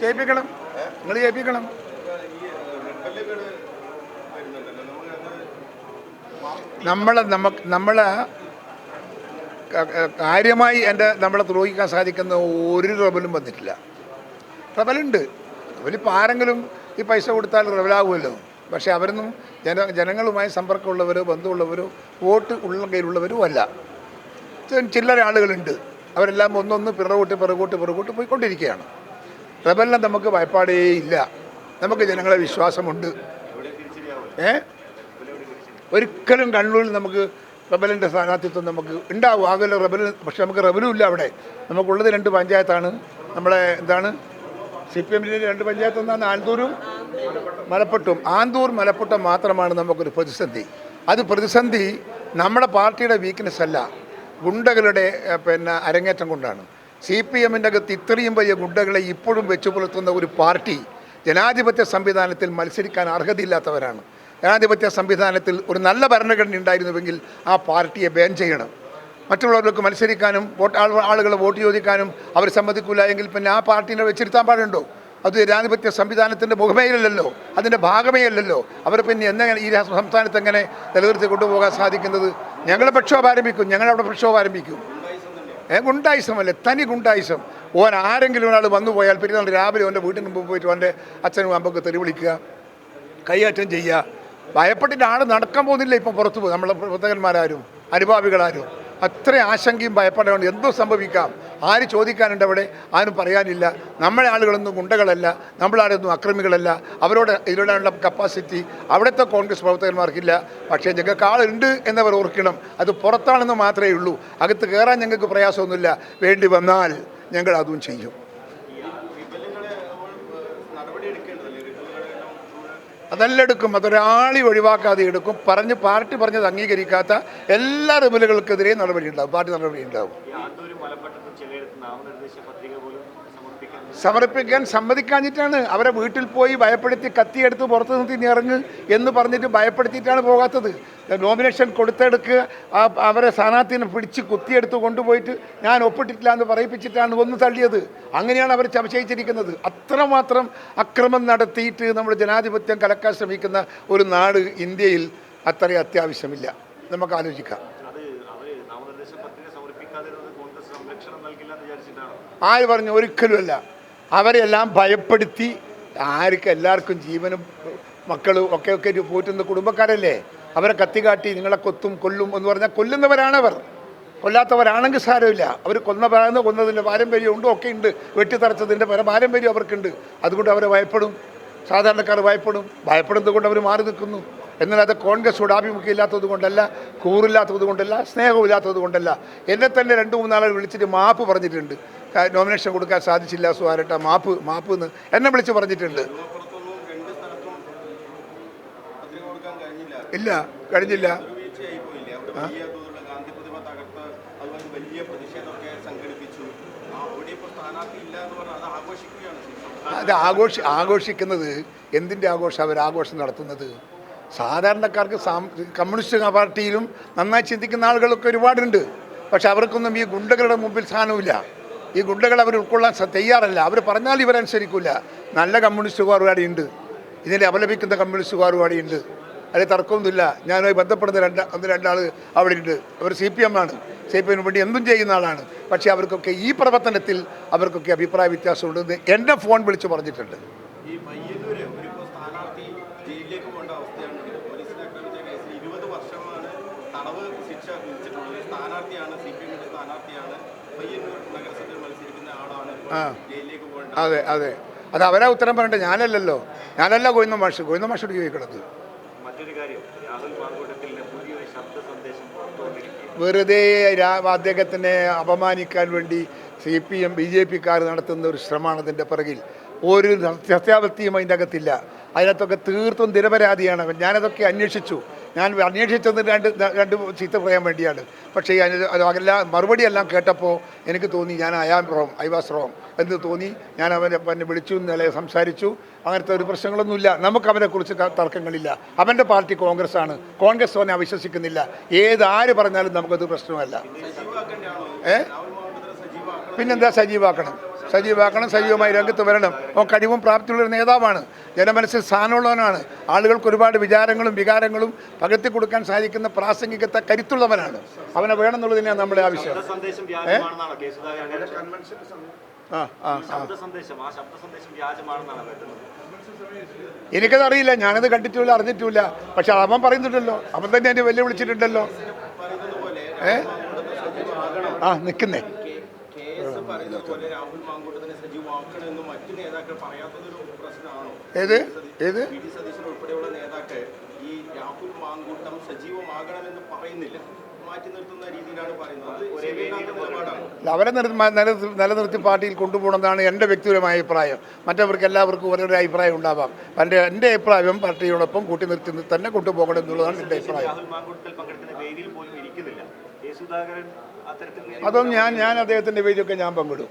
ചെയ്യിപ്പിക്കണം നിങ്ങൾ ചെയ്യിപ്പിക്കണം നമ്മൾ നമുക്ക് നമ്മൾ കാര്യമായി എന്റെ നമ്മളെ ദ്രോഹിക്കാൻ സാധിക്കുന്ന ഒരു റബലും വന്നിട്ടില്ല. റബലുണ്ട് അവരിപ്പോൾ ആരെങ്കിലും ഈ പൈസ കൊടുത്താൽ റബലാകുമല്ലോ പക്ഷേ അവരൊന്നും ജന ജനങ്ങളുമായി സമ്പർക്കമുള്ളവരോ ബന്ധമുള്ളവരോ വോട്ട് ഉള്ള കയ്യിലുള്ളവരോ അല്ല. ചില്ലറ ആളുകളുണ്ട്. അവരെല്ലാം ഒന്നൊന്ന് പിറകോട്ട് പിറകോട്ട് പിറകോട്ട് പോയിക്കൊണ്ടിരിക്കുകയാണ്. റബലിനെ നമുക്ക് ഭയപ്പാടേ ഇല്ല. നമുക്ക് ജനങ്ങളെ വിശ്വാസമുണ്ട്. ഏ? ഒരിക്കലും കണ്ണൂരിൽ നമുക്ക് റബലിന്റെ സ്ഥാനാർത്ഥിത്വം നമുക്ക് ഉണ്ടാവും. ആകെ റബൽ പക്ഷെ നമുക്ക് റബലും ഇല്ല അവിടെ. നമുക്കുള്ളത് രണ്ട് പഞ്ചായത്താണ്. നമ്മളെ എന്താണ്? സി പി എമ്മിന്റെ രണ്ട് പഞ്ചായത്ത് ഒന്നാണ് ആന്തൂരും മലപ്പുട്ടും. ആന്തൂർ മലപ്പുറം മാത്രമാണ് നമുക്കൊരു പ്രതിസന്ധി. അത് പ്രതിസന്ധി നമ്മുടെ പാർട്ടിയുടെ വീക്ക്നെസ് അല്ല. ഗുണ്ടകളുടെ പിന്നെ അരങ്ങേറ്റം കൊണ്ടാണ്. സി പി എമ്മിന്റെ അകത്ത് ഇത്രയും വലിയ ഗുണ്ടകളെ ഇപ്പോഴും വെച്ചു പുലർത്തുന്ന ഒരു പാർട്ടി ജനാധിപത്യ സംവിധാനത്തിൽ മത്സരിക്കാൻ അർഹതയില്ലാത്തവരാണ്. ജനാധിപത്യ സംവിധാനത്തിൽ ഒരു നല്ല ഭരണഘടന ഉണ്ടായിരുന്നുവെങ്കിൽ ആ പാർട്ടിയെ ബാൻ ചെയ്യണം. മറ്റുള്ളവർക്ക് മത്സരിക്കാനും വോട്ട് ആളുകളെ വോട്ട് ചോദിക്കാനും അവർ സമ്മതിക്കില്ല എങ്കിൽ പിന്നെ ആ പാർട്ടീനെ വെച്ചിരുത്താൻ പാടുണ്ടോ? അത് ജനാധിപത്യ സംവിധാനത്തിന്റെ മുഖമേയല്ലല്ലോ അതിന്റെ ഭാഗമേ അല്ലല്ലോ അവർ പിന്നെ എങ്ങനെ ഈ സംസ്ഥാനത്ത് എങ്ങനെ നിലനിർത്തി കൊണ്ടുപോകാൻ സാധിക്കുന്നത്? ഞങ്ങൾ പ്രക്ഷോഭം ആരംഭിക്കും ഞങ്ങളവിടെ പ്രക്ഷോഭം ആരംഭിക്കും. ഏ ഗുണ്ടായുസമല്ലേ? തനി ഗുണ്ടായുസം. ഓൻ ആരെങ്കിലും ഒരാൾ വന്നു പോയാൽ പിന്നെ രാവിലെ ഓന്റെ വീട്ടിന് മുമ്പ് പോയിട്ട് അവന്റെ അച്ഛനും അമ്മയ്ക്ക് തെറി വിളിക്കുക കൈയാറ്റം ചെയ്യുക. ഭയപ്പെട്ടിട്ട് ആൾ നടക്കാൻ പോകുന്നില്ല ഇപ്പം പുറത്തു പോകും നമ്മളെ പ്രവർത്തകന്മാരാരും അനുഭാവികളാരും. അത്ര ആശങ്കയും ഭയപ്പെടേണ്ട എന്തോ സംഭവിക്കാം? ആര് ചോദിക്കാനുണ്ട് അവിടെ? ആരും പറയാനില്ല. നമ്മളെ ആളുകളൊന്നും ഗുണ്ടകളല്ല. നമ്മളാരൊന്നും അക്രമികളല്ല. അവരോട് ഇതിലൂടെയുള്ള കപ്പാസിറ്റി അവിടുത്തെ കോൺഗ്രസ് പ്രവർത്തകന്മാർക്കില്ല. പക്ഷേ ഞങ്ങൾക്ക് ആളുണ്ട് എന്നവർ ഓർക്കണം. അത് പുറത്താണെന്ന് മാത്രമേ ഉള്ളൂ. അകത്ത് കയറാൻ ഞങ്ങൾക്ക് പ്രയാസമൊന്നുമില്ല. വേണ്ടി വന്നാൽ ഞങ്ങൾ അതും ചെയ്യും. അതെല്ലാം എടുക്കും. അതൊരാളി ഒഴിവാക്കാതെ എടുക്കും. പറഞ്ഞ് പാർട്ടി പറഞ്ഞത് അംഗീകരിക്കാത്ത എല്ലാ റിബലുകൾക്കെതിരെയും നടപടി ഉണ്ടാവും. പാർട്ടി നടപടി ഉണ്ടാവും. സമർപ്പിക്കാൻ സമ്മതിക്കാഞ്ഞിട്ടാണ് അവരെ വീട്ടിൽ പോയി ഭയപ്പെടുത്തി കത്തിയെടുത്ത് പുറത്ത് നിർത്തി നിറങ്ങ് എന്ന് പറഞ്ഞിട്ട് ഭയപ്പെടുത്തിയിട്ടാണ് പോകാത്തത്. നോമിനേഷൻ കൊടുത്തെടുക്കുക. ആ അവരെ സ്ഥാനാർത്ഥിനെ പിടിച്ച് കുത്തിയെടുത്ത് കൊണ്ടുപോയിട്ട് ഞാൻ ഒപ്പിട്ടിട്ടില്ല എന്ന് പറയിപ്പിച്ചിട്ടാണ് ഒന്ന് തള്ളിയത്. അങ്ങനെയാണ് അവർ സംശയിച്ചിരിക്കുന്നത് അത്രമാത്രം അക്രമം നടത്തിയിട്ട് നമ്മൾ ജനാധിപത്യം കലക്കാൻ ശ്രമിക്കുന്ന ഒരു നാട് ഇന്ത്യയിൽ അത്രയും അത്യാവശ്യമില്ല. നമുക്ക് ആലോചിക്കാം. ആര് പറഞ്ഞു? ഒരിക്കലുമല്ല. അവരെല്ലാം ഭയപ്പെടുത്തി ആർക്കും എല്ലാവർക്കും ജീവനും മക്കളും ഒക്കെ ഒക്കെ പോറ്റുന്ന കുടുംബക്കാരല്ലേ? അവരെ കത്തികാട്ടി നിങ്ങളെ കൊത്തും കൊല്ലും എന്ന് പറഞ്ഞാൽ കൊല്ലുന്നവരാണവർ. കൊല്ലാത്തവരാണെങ്കിൽ സാരമില്ല. അവർ കൊന്ന പറയുന്ന കൊന്നതിന്റെ പാരമ്പര്യം ഉണ്ടോ ഒക്കെ ഉണ്ട്. വെട്ടിത്തറച്ചതിന്റെ പല പാരമ്പര്യം അവർക്കുണ്ട്. അതുകൊണ്ട് അവരെ ഭയപ്പെടും. സാധാരണക്കാർ ഭയപ്പെടും. ഭയപ്പെടുന്നത് കൊണ്ട് അവർ മാറി നിൽക്കുന്നു. എന്നാൽ അത് കോൺഗ്രസ് ആഭിമുഖ്യം ഇല്ലാത്തത് കൊണ്ടല്ല കൂറില്ലാത്തത് കൊണ്ടല്ല സ്നേഹമില്ലാത്തത് കൊണ്ടല്ല. എന്നെ തന്നെ രണ്ട് മൂന്നാളെ വിളിച്ചിട്ട് മാപ്പ് പറഞ്ഞിട്ടുണ്ട്. നോമിനേഷൻ കൊടുക്കാൻ സാധിച്ചില്ല സുഹാരട്ട മാപ്പ് മാപ്പ് എന്ന് എന്നെ വിളിച്ച് പറഞ്ഞിട്ടുണ്ട്. ഇല്ല കഴിഞ്ഞില്ല. അത് ആഘോഷി ആഘോഷിക്കുന്നത് എന്തിന്റെ ആഘോഷം അവർ ആഘോഷം നടത്തുന്നത്? സാധാരണക്കാർക്ക് കമ്മ്യൂണിസ്റ്റ് പാർട്ടിയിലും നന്നായി ചിന്തിക്കുന്ന ആളുകളൊക്കെ ഒരുപാടുണ്ട്. പക്ഷെ അവർക്കൊന്നും ഈ ഗുണ്ടകളുടെ മുമ്പിൽ സ്ഥാനമില്ല ഈ ഗുണ്ടകൾ അവർ ഉൾക്കൊള്ളാൻ തയ്യാറല്ല. അവർ പറഞ്ഞാൽ ഇവരനുസരിക്കില്ല നല്ല കമ്മ്യൂണിസ്റ്റുകാർ അവിടെയുണ്ട് ഇതിനെ അപലപിക്കുന്ന കമ്മ്യൂണിസ്റ്റുകാർ അവിടെയുണ്ട് അതിൽ തർക്കമൊന്നുമില്ല. ഞാനുമായി ബന്ധപ്പെടുന്ന രണ്ട് ഒന്ന് രണ്ടാൾ അവിടെ ഉണ്ട് അവർ സി പി എം ആണ് സി പി എമ്മിന് വേണ്ടി എന്തും ചെയ്യുന്ന ആളാണ്. പക്ഷേ അവർക്കൊക്കെ ഈ പ്രവർത്തനത്തിൽ അവർക്കൊക്കെ അഭിപ്രായ വ്യത്യാസമുണ്ടെന്ന് എന്റെ ഫോൺ വിളിച്ച് പറഞ്ഞിട്ടുണ്ട്. സ്ഥാനാർത്ഥിയാണ് സി പി എമ്മിന്റെ സ്ഥാനാർത്ഥിയാണ്. പയ്യന്നൂർ നഗരസഭയിൽ മത്സരിക്കുന്ന ആളാണ്. ജയിലിലേക്ക് അതെ അതെ. അത് അവരാ ഉത്തരം പറയണ്ടേ? ഞാനല്ലല്ലോ. ഞാനല്ല ഗോവിന്ദ മാഷ്. ഗോവിന്ദ മാഷോട് ചോദിക്കണത്. മറ്റൊരു കാര്യം രാഹുൽ മാങ്കൂട്ടത്തിലെ പുതിയൊരു ശബ്ദ സന്ദേശം വെറുതെ അദ്ദേഹത്തിനെ അപമാനിക്കാൻ വേണ്ടി C P M B J പിക്കാർ നടത്തുന്ന ഒരു ശ്രമമാണ് അതിന്റെ പിറകിൽ. ഒരു സത്യാവൃത്തിയും അതിന്റെ അകത്തില്ല. അതിനകത്തൊക്കെ തീർത്തും നിരപരാധിയാണ്. ഞാനതൊക്കെ അന്വേഷിച്ചു. ഞാൻ അന്വേഷിച്ചത് രണ്ട് രണ്ട് ചീത്ത പറയാൻ വേണ്ടിയാണ്. പക്ഷേ അതെല്ലാം മറുപടി എല്ലാം കേട്ടപ്പോൾ എനിക്ക് തോന്നി ഞാൻ I'm wrong I was wrong എന്ന് തോന്നി. ഞാൻ അവനെ പിന്നെ വിളിച്ചു ഇന്നലെ സംസാരിച്ചു. അങ്ങനത്തെ ഒരു പ്രശ്നങ്ങളൊന്നുമില്ല. നമുക്ക് അവനെക്കുറിച്ച് തർക്കങ്ങളില്ല. അവന്റെ പാർട്ടി കോൺഗ്രസ് ആണ് കോൺഗ്രസ് അവനെ അവിശ്വസിക്കുന്നില്ല. ഏത് ആര് പറഞ്ഞാലും നമുക്കത് പ്രശ്നമല്ല. ഏ? പിന്നെന്താ സജീവാക്കണം? സജീവാക്കണം സജീവമായി രംഗത്ത് വരണം. അവൻ കഴിവും പ്രാപ്തിയുള്ള ഒരു നേതാവാണ്. ജനമനസ്സിൽ സ്ഥാനമുള്ളവനാണ് ആളുകൾക്ക് ഒരുപാട് വിചാരങ്ങളും വികാരങ്ങളും പകർത്തി കൊടുക്കാൻ സാധിക്കുന്ന പ്രാസംഗികത്തെ കരുത്തുള്ളവനാണ്. അവനെ വേണമെന്നുള്ളത് തന്നെയാണ് നമ്മുടെ ആവശ്യം ആ ആ ആ. ശബ്ദ സന്ദേശം ആ ശബ്ദ സന്ദേശം വ്യാജമാണെന്നാണ് കരുതുന്നത് എനിക്കത് അറിയില്ല. ഞാനത് കണ്ടിട്ടില്ല അറിഞ്ഞിട്ടില്ല. പക്ഷെ അവൻ പറയുന്നുണ്ടല്ലോ. അവൻ തന്നെ എന്നെ വെല്ലുവിളിച്ചിട്ടുണ്ടല്ലോ. ഏ? ആ നിൽക്കുന്നേ. സജീവമാകണമെന്ന് പറയുന്നില്ല. മാറ്റി നിർത്തുന്ന രീതിയിലാണ് പറയുന്നത് അത് ശരിയല്ലാത്ത നിലപാടാണ് അല്ല, അവരെ നിർ നിലനിർത്തി നിലനിർത്തി പാർട്ടിയിൽ കൊണ്ടുപോകണമെന്നാണ് എന്റെ വ്യക്തിപരമായ അഭിപ്രായം. മറ്റവർക്ക് എല്ലാവർക്കും ഓരോരോ അഭിപ്രായം ഉണ്ടാവാം. എന്റെ എന്റെ അഭിപ്രായം പാർട്ടിയോടൊപ്പം കൂട്ടി നിർത്തി തന്നെ കൊണ്ടുപോകണം എന്നുള്ളതാണ് എന്റെ അഭിപ്രായം. അതും ഞാൻ ഞാൻ അദ്ദേഹത്തിന്റെ വേദിയൊക്കെ ഞാൻ പങ്കിടും.